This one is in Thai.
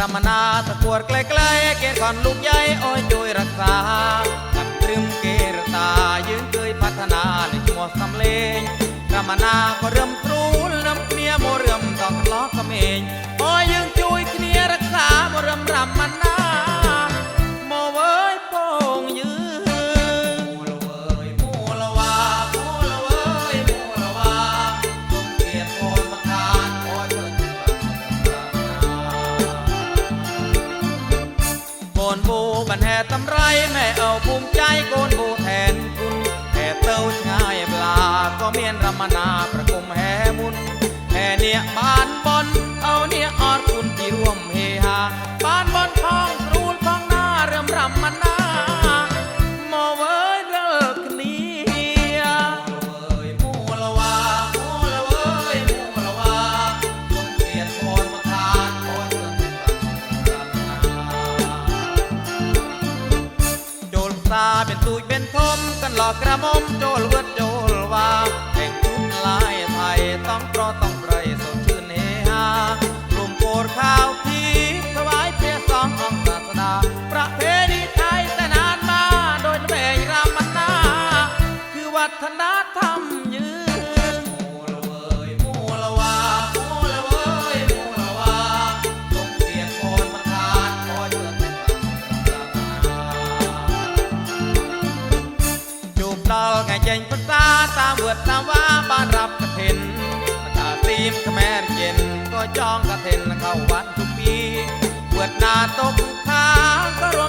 รำมนาตะกวดใกล้ๆเกณฑ์ก่อนลูกใหญ่โอ้ยช่วยรักษากันตรึมเกรตา ยืนเคยพัฒนาในจังหวะสำเลงรำมนาก็เริ่มตรูลน้ำเมียโ เนี่ยบ้านบอนเอาเนี่ยออดคุณที่ร่วมเฮฮาบ้านบอนพ้องรูลพ้องหน้าเริ่มรำมันนาโมเว้ยเลิกเนียมูละวามูละเว้ยมูละวาจงเกียรติโอนมาทานโอนเถิดทุกครั้งโจลตาเป็นตุยเป็นทมกันหลอกกระมมโจลเวิดโจล วัฒนธรรมยืนมูละเวยมูละวามูละเวยมูละวาจงเปลี่ยนโอนมาทานคอยเถิดเป็นครั้งจูบดอกไงเจงภาษาตามเวิร์ดตามว่าบ้านรับกระเทนประกาศตีมขแมรเย็น ก็จองกระเทนเข้าวัดทุกปีเวิร์ดนาตกขาก็รวมจัดทา